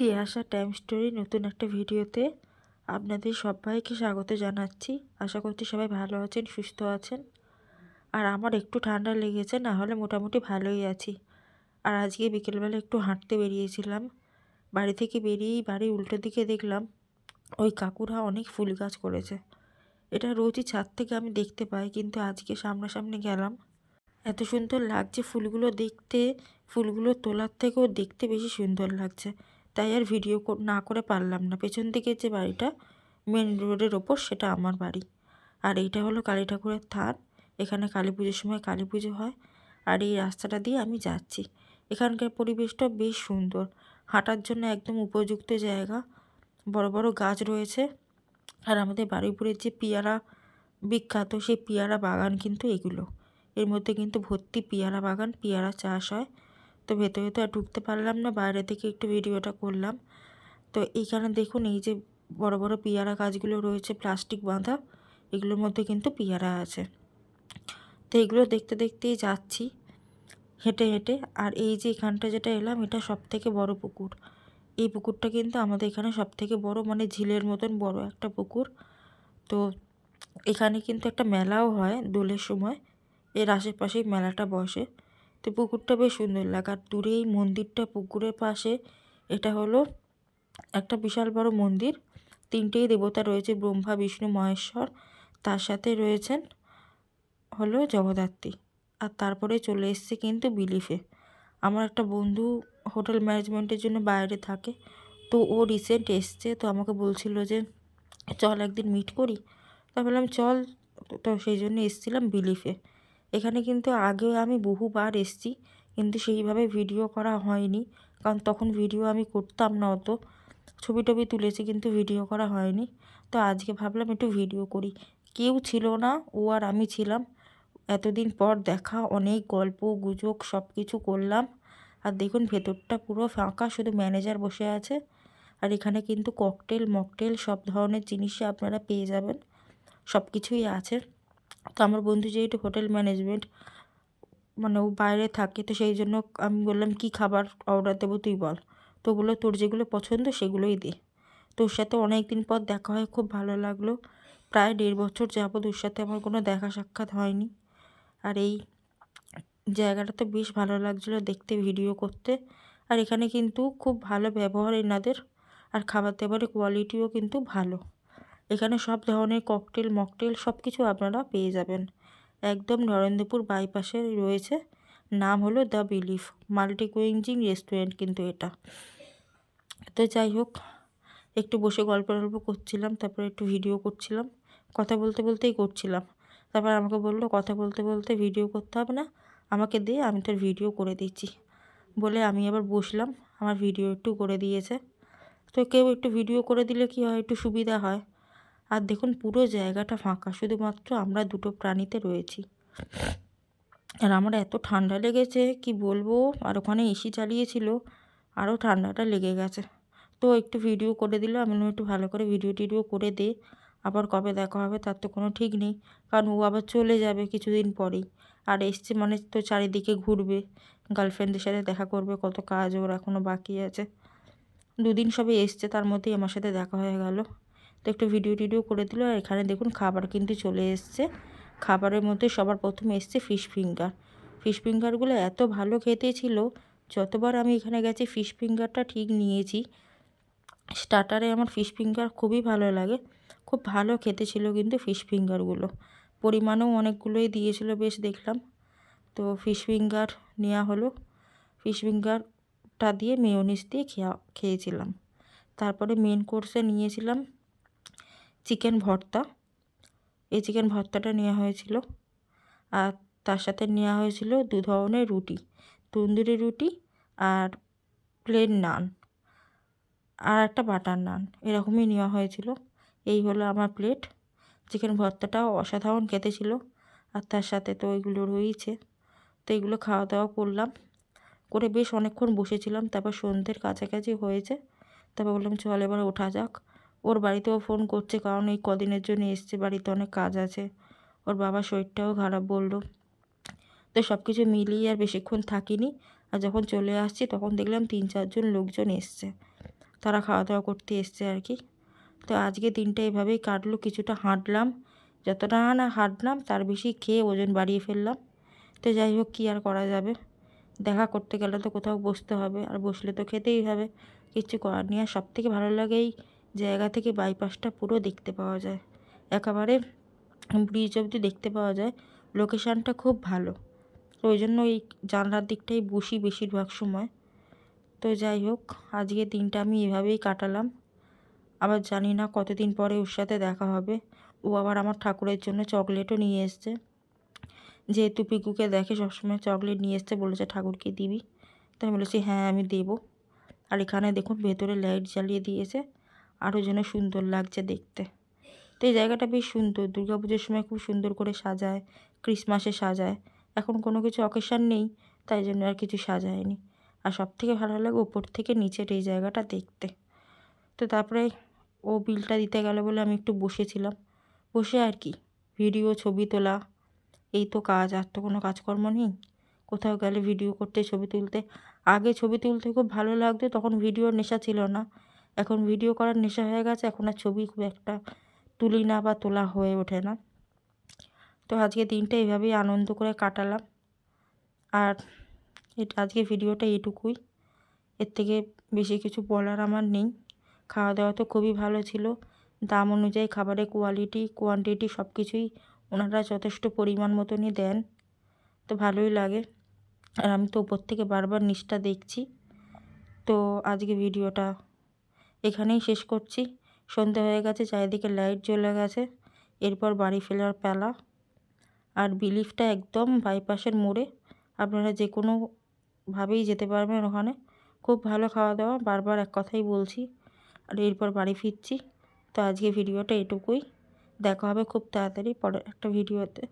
Tiyasha time story নতুন একটা ভিডিওতে আপনাদের সবাইকে স্বাগত জানাচ্ছি। আশা করছি সবাই ভালো আছেন, সুস্থ আছেন। আর আমার একটু ঠান্ডা লেগেছে, না হলে মোটামুটি ভালোই আছি। আর আজকে বিকেলবেলা একটু হাঁটতে বেরিয়েছিলাম। বাড়ি থেকে বেরিয়েই বাড়ির উল্টো দিকে দেখলাম, ওই কাকুরা অনেক ফুল গাছ করেছে। এটা রোজই ছাদ থেকে আমি দেখতে পাই, কিন্তু আজকে সামনাসামনি গেলাম। এত সুন্দর লাগছে ফুলগুলো দেখতে, ফুলগুলো তোলার থেকেও দেখতে বেশি সুন্দর লাগছে। তাই আর ভিডিও না করে পারলাম না। পেছন দিকে যে বাড়িটা মেন রোডের ওপর, সেটা আমার বাড়ি। আর এইটা হলো কালী ঠাকুরের থান। এখানে কালী পুজোর সময় কালী পুজো হয়। আর এই রাস্তাটা দিয়ে আমি যাচ্ছি। এখানকার পরিবেশটা বেশ সুন্দর। হাঁটার জন্য একদম উপযুক্ত জায়গা। বড় বড় গাছ রয়েছে। আর আমাদের বারুইপুরের যে পেয়ারা বিখ্যাত, সেই পেয়ারা বাগান কিন্তু এগুলো। এর মধ্যে কিন্তু ভর্তি পেয়ারা বাগান, পেয়ারা চাষ হয়। তো ভেতরে তো আর ঢুকতে পারলাম না, বাইরে থেকে একটু ভিডিওটা করলাম। তো এইখানে দেখুন, এই যে বড় বড় পেয়ারা গাছগুলো রয়েছে, প্লাস্টিক বাঁধা, এগুলোর মধ্যে কিন্তু পেয়ারা আছে। তো এগুলো দেখতে দেখতেই যাচ্ছি, হেঁটে হেঁটে। আর এই যে এখানটা যেটা এলাম, এটা সব থেকে বড় পুকুর। এই পুকুরটা কিন্তু আমাদের এখানে সব থেকে বড় মানে ঝিলের মতন বড় একটা পুকুর। তো এখানে কিন্তু একটা মেলাও হয় দোলের সময়, এর আশেপাশেই মেলাটা বসে। তো পুকুরটা বেশ সুন্দর লাগে। আর দূরে এই মন্দিরটা পুকুরের পাশে, এটা হলো একটা বিশাল বড় মন্দির। তিনটেই দেবতা রয়েছে, ব্রহ্মা, বিষ্ণু, মহেশ্বর। তার সাথে রয়েছেন হলো জগদ্ধাত্রী। আর তারপরে চলে এসছে কিন্তু বিলিফে। আমার একটা বন্ধু হোটেল ম্যানেজমেন্টের জন্য বাইরে থাকে, তো ও রিসেন্ট এসছে, তো আমাকে বলছিল যে, চল একদিন মিট করি। তা বললাম, চল। তো সেই জন্য এসছিলাম বিলিফে। এখানে কিন্তু আগেও আমি বহুবার এসেছি, কিন্তু সেইভাবে ভিডিও করা হয়নি, কারণ তখন ভিডিও আমি করতাম না অত। ছবি টবি তুলেছি, কিন্তু ভিডিও করা হয়নি। তো আজকে ভাবলাম একটু ভিডিও করি। কেউ ছিল না, ও আর আমি ছিলাম। এতদিন পর দেখা, অনেক গল্প, গুজব সব কিছু করলাম। আর দেখুন, ভেতরটা পুরো ফাঁকা, শুধু ম্যানেজার বসে আছে। আর এখানে কিন্তু ককটেল মকটেল সব ধরনের জিনিসই আপনারা পেয়ে যাবেন। সব কিছুই আছে। তো আমার বন্ধু যেহেতু হোটেল ম্যানেজমেন্ট মানে ও বাইরে থাকে, তো সেই জন্য আমি বললাম, কী খাবার অর্ডার দেবো তুই বল। তো বলল, তোর যেগুলো পছন্দ সেগুলোই দে। তোর সাথে অনেক দিন পর দেখা হয় খুব ভালো লাগল। প্রায় দেড় বছর যাবৎ ওর সাথে আমার কোনো দেখা সাক্ষাৎ হয়নি। আর এই জায়গাটা তো বেশ ভালো লাগছিল দেখতে, ভিডিও করতে। আর এখানে কিন্তু খুব ভালো ব্যবহার এনাদের। আর খাবার দাবারের কোয়ালিটিও কিন্তু ভালো। এখানে সব ধরনের ককটেল মকটেল সব কিছু আপনারা পেয়ে যাবেন। একদম নরেন্দ্রপুর বাইপাসে রয়েছে। নাম হলো the belief multi cuisine restaurant কিন্তু এটা। তো যাই হোক, একটু বসে গল্প টল্প করছিলাম, তারপরে একটু ভিডিও করছিলাম, কথা বলতে বলতেই করছিলাম। তারপর আমাকে বলল, কথা বলতে বলতে ভিডিও করতে হবে না, আমাকে দিয়ে আমি তোর ভিডিও করে দিচ্ছি। বলে আমি আবার বসলাম, আমার ভিডিও একটু করে দিয়েছে। তো কেউ একটু ভিডিও করে দিলে কি হয়, একটু সুবিধা হয়। আর দেখুন, পুরো জায়গাটা ফাঁকা। শুধুমাত্র আমরা দুটো প্রাণীতে রয়েছি। আর আমার এত ঠান্ডা লেগেছে, কি বলব? আর ওখানে এসি চালিয়েছিল, আরও ঠান্ডাটা লেগে গেছে। তো একটু ভিডিও করে দিল, আমি একটু ভালো করে ভিডিও টিডিও করে দে, আবার কবে দেখা হবে তার তো কোনো ঠিক নেই। কারণ ও আবার চলে যাবে কিছুদিন পরেই। আর এসছে মানে তো চারিদিকে ঘুরবে গার্লফ্রেন্ডদের সাথে দেখা করবে, কত কাজ ওর এখনও বাকি আছে। দুদিন সবে এসছে, তার মধ্যেই আমার সাথে দেখা হয়ে গেল। তো একটু ভিডিও টিডিও করে দিল। আর এখানে দেখুন খাবার কিন্তু চলে এসছে। খাবারের মধ্যে সবার প্রথমে এসছে ফিশ ফিঙ্গার ফিশ ফিঙ্গারগুলো এত ভালো খেতে ছিল, যতবার আমি এখানে গেছি ফিশ ফিঙ্গারটা ঠিক নিয়েছি। স্টার্টারে আমার ফিশ ফিঙ্গার খুবই ভালো লাগে। খুব ভালো খেতে ছিল কিন্তু ফিশ ফিঙ্গারগুলো পরিমাণও অনেকগুলোই দিয়েছিল বেশ দেখলাম। তো ফিশ ফিঙ্গার নেওয়া হলো। ফিশ ফিঙ্গারটা দিয়ে মেয়নিস দিয়ে খেয়া, খেয়েছিলাম। তারপরে মেন কোর্সে নিয়েছিলাম চিকেন ভর্তা। এই চিকেন ভর্তাটা নেওয়া হয়েছিল। আর তার সাথে নেওয়া হয়েছিল দু ধরনের রুটি, তন্দুরি রুটি আর প্লেন নান আর একটা বাটার নান এরকমই নেওয়া হয়েছিল। এই হলো আমার প্লেট চিকেন ভর্তাটাও অসাধারণ খেতে ছিল। আর তার সাথে তো ওইগুলো রয়েছে তো এগুলো খাওয়া দাওয়া করলাম। করে বেশ অনেকক্ষণ বসেছিলাম। তারপর সন্ধ্যের কাছাকাছি হয়েছে। তারপর বললাম, চল এবার ওঠা যাক। ওর বাড়িতেও ফোন করছে, কারণ এই কদিনের জন্য এসছে বাড়িতে, অনেক কাজ আছে। ওর বাবার শরীরটাও খারাপ বলল। তো সব কিছু মিলিয়ে আর বেশিক্ষণ থাকিনি। আর যখন চলে আসছি, তখন দেখলাম তিন চারজন লোকজন এসছে। তারা খাওয়া দাওয়া করতে এসছে আর কি। তো আজকে দিনটা এভাবেই কাটলো, কিছুটা হাঁটলাম। যতটা না হাঁটলাম, তার বেশি খেয়ে ওজন বাড়িয়ে ফেললাম। তো যাই হোক, কী আর করা যাবে? দেখা করতে গেলে তো কোথাও বসতে হবে, আর বসলে তো খেতেই হবে। কিচ্ছু করার নেই। আর সবথেকে ভালো লাগে এই জায়গা থেকে বাইপাসটা পুরো দেখতে পাওয়া যায়। একেবারে ব্রিজ অবধি দেখতে পাওয়া যায়। লোকেশানটা খুব ভালো। তো ওই জন্য এই জানলার দিকটাই বসি বেশিরভাগ সময়। তো যাই হোক আজকে দিনটা আমি এভাবেই কাটালাম। আবার জানি না কতদিন পরে ওর সাথে দেখা হবে। ও আবার আমার ঠাকুরের জন্য চকলেটও নিয়ে এসছে। যেহেতু পিকুকে দেখে সবসময় চকলেট নিয়ে এসছে, বলেছে ঠাকুরকে দিবি। তো আমি বলেছি হ্যাঁ আমি দেবো। আর এখানে দেখুন, ভেতরে লাইট জ্বালিয়ে দিয়েছে। আরও যেন সুন্দর লাগছে দেখতে। তো এই জায়গাটা বেশ সুন্দর। পুজোর সময় খুব সুন্দর করে সাজায়, ক্রিসমাসে সাজায়। এখন কোনো কিছু অকেশান নেই, তাই জন্য আর কিছু সাজায়নি। আর সব থেকে ভালো লাগে ওপর থেকে নিচের এই জায়গাটা দেখতে। তো তারপরে ও বিলটা দিতে গেল বলে আমি একটু বসেছিলাম। বসে আর কি ভিডিও ছবি তোলা। এই তো কাজ, আর তো কোনো কাজকর্ম নেই। কোথাও গেলে ভিডিও করতে, ছবি তুলতে। আগে ছবি তুলতে খুব ভালো লাগতো, তখন ভিডিওর নেশা ছিল না। এখন ভিডিও করার নেশা হয়ে গেছে, এখন আর ছবি খুব একটা তুলি না বা তোলা হয়ে ওঠে না। তো আজকে দিনটা এইভাবেই আনন্দ করে কাটালাম। আর আজকে ভিডিওটা এটুকুই এর থেকে বেশি কিছু বলার আমার নেই। খাওয়া দাওয়া তো খুবই ভালো ছিল। দাম অনুযায়ী খাবারের কোয়ালিটি কোয়ান্টিটি সব কিছুই ওনারা যথেষ্ট পরিমাণ মতনই দেন। তো ভালোই লাগে। আর আমি তো ওপর থেকে বারবার নিচটা দেখছি। তো আজকে ভিডিওটা এখানেই শেষ করছি। সন্ধে হয়ে গেছে, চারিদিকে লাইট জ্বলে গেছে। এরপর বাড়ি ফেরার পালা। আর বিলিফটা একদম বাইপাসের মোড়ে। আপনারা যে কোনোভাবেই যেতে পারবেন ওখানে। খুব ভালো খাওয়া দাওয়া, বারবার এক কথাই বলছি। আর এরপর বাড়ি ফিরছি। তো আজকে ভিডিওটা এটুকুই। দেখা হবে খুব তাড়াতাড়ি পরের একটা ভিডিওতে